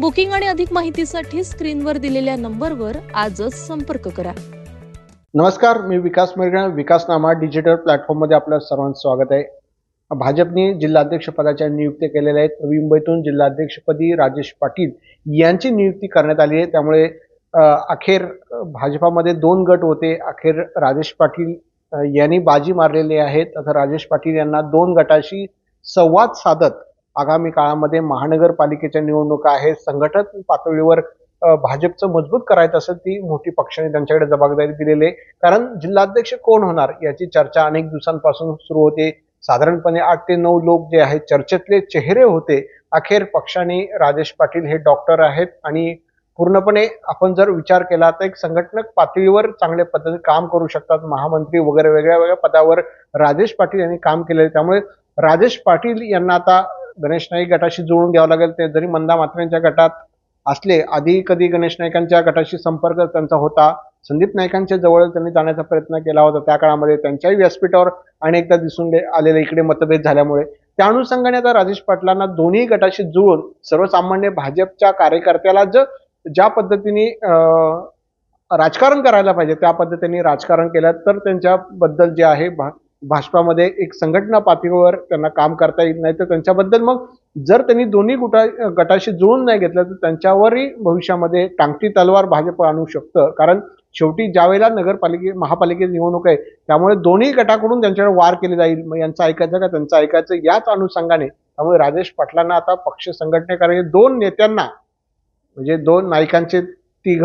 Booking आणि अधिक माहितीसाठी स्क्रीनवर दिलेल्या नंबरवर आजच संपर्क करा. नमस्कार मी विकास मिरगण विकासनामा डिजिटल प्लॅटफॉर्ममध्ये आपलं सर्वांचं स्वागत आहे. भाजपने जिल्हाध्यक्षपदाच्या नियुक्ती केलेल्या आहेत. नवी मुंबईतून जिल्हाध्यक्षपदी राजेश पाटील यांची नियुक्ती करण्यात आली आहे. त्यामुळे अखेर भाजपामध्ये दोन गट होते. अखेर राजेश पाटील यांनी बाजी मारलेली आहेत आता राजेश पाटील यांना दोन गटाशी संवाद साधत आगामी काळामध्ये महानगरपालिकेच्या निवडणुका आहेत संघटन पातळीवर भाजपचं मजबूत करायचं असेल ती मोठी पक्षाने त्यांच्याकडे जबाबदारी दिलेली आहे. कारण जिल्हाध्यक्ष कोण होणार याची चर्चा अनेक दिवसांपासून सुरू होते. साधारणपणे आठ ते नऊ लोक जे आहेत चर्चेतले चेहरे होते. अखेर पक्षाने राजेश पाटील हे डॉक्टर आहेत आणि पूर्णपणे आपण जर विचार केला तर एक संघटनक पातळीवर चांगल्या पद्धतीने काम करू शकतात. महामंत्री वगैरे वेगळ्या वेगळ्या पदावर राजेश पाटील यांनी काम केलेलं आहे. त्यामुळे राजेश पाटील यांना आता गणेश नाईक गटाशी जुळून घ्यावं लागेल ते जरी मंदा मात्रेंच्या गटात असले आधी कधी गणेश नाईकांच्या गटाशी संपर्क त्यांचा होता संदीप नाईकांच्या जवळ त्यांनी जाण्याचा प्रयत्न केला होता त्या काळामध्ये त्यांच्याही व्यासपीठावर अनेकदा दिसून दे- आलेले इकडे मतभेद झाल्यामुळे. त्या अनुषंगाने आता राजेश पाटलांना दोन्ही गटाशी जुळून सर्वसामान्य भाजपच्या कार्यकर्त्याला ज ज्या पद्धतीने राजकारण करायला पाहिजे त्या पद्धतीने राजकारण केलं तर त्यांच्याबद्दल जे आहे भा भाजपामध्ये एक संघटना पातळीवर त्यांना काम करता येत नाही तर त्यांच्याबद्दल मग जर त्यांनी दोन्ही गुटा गटाशी जुळून नाही घेतलं तर त्यांच्यावरही भविष्यामध्ये टांगती तलवार भाजप आणू शकतं. कारण शेवटी ज्यावेळेला नगरपालिके महापालिकेची निवडणूक आहे त्यामुळे दोन्ही गटाकडून त्यांच्याकडे वार केले जाईल. मग यांचं ऐकायचं का? त्यांचं ऐकायचं याच अनुषंगाने. त्यामुळे राजेश पाटलांना आता पक्ष संघटनेकडे दोन नेत्यांना म्हणजे दोन नायकांचे तिघ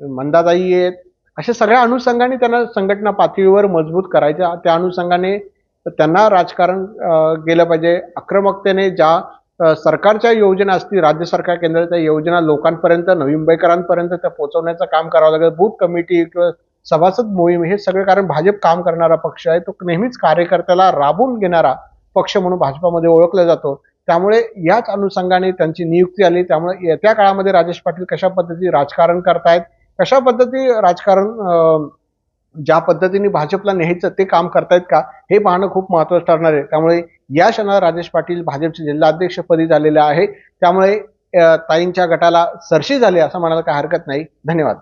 मंदाताई आहेत अशा सगळ्या अनुषंगाने त्यांना संघटना पातळीवर मजबूत करायच्या. त्या अनुषंगाने त्यांना राजकारण गेलं पाहिजे. आक्रमकतेने ज्या सरकारच्या योजना असतील राज्य सरकार केंद्राच्या योजना लोकांपर्यंत नवी मुंबईकरांपर्यंत त्या पोहोचवण्याचं काम करावं लागेल. बूथ कमिटी किंवा सभासद मोहीम हे सगळं कारण भाजप काम करणारा पक्ष आहे. तो नेहमीच कार्यकर्त्याला राबून घेणारा पक्ष म्हणून भाजपामध्ये ओळखला जातो. त्यामुळे याच अनुषंगाने त्यांची नियुक्ती आली. त्यामुळे येत्या काळामध्ये राजेश पाटील कशा पद्धतीने राजकारण करतायत कशा पद्धती राजकारण ज्या पद्धतीने भाजपला न्यायचं ते काम करतायत का हे पाहणं खूप महत्वाचं ठरणार आहे. त्यामुळे या क्षणाला राजेश पाटील भाजपचे जिल्हाध्यक्षपदी झालेले आहे. त्यामुळे ताईंच्या गटाला सरशी झाली असं म्हणायला काही हरकत नाही. धन्यवाद.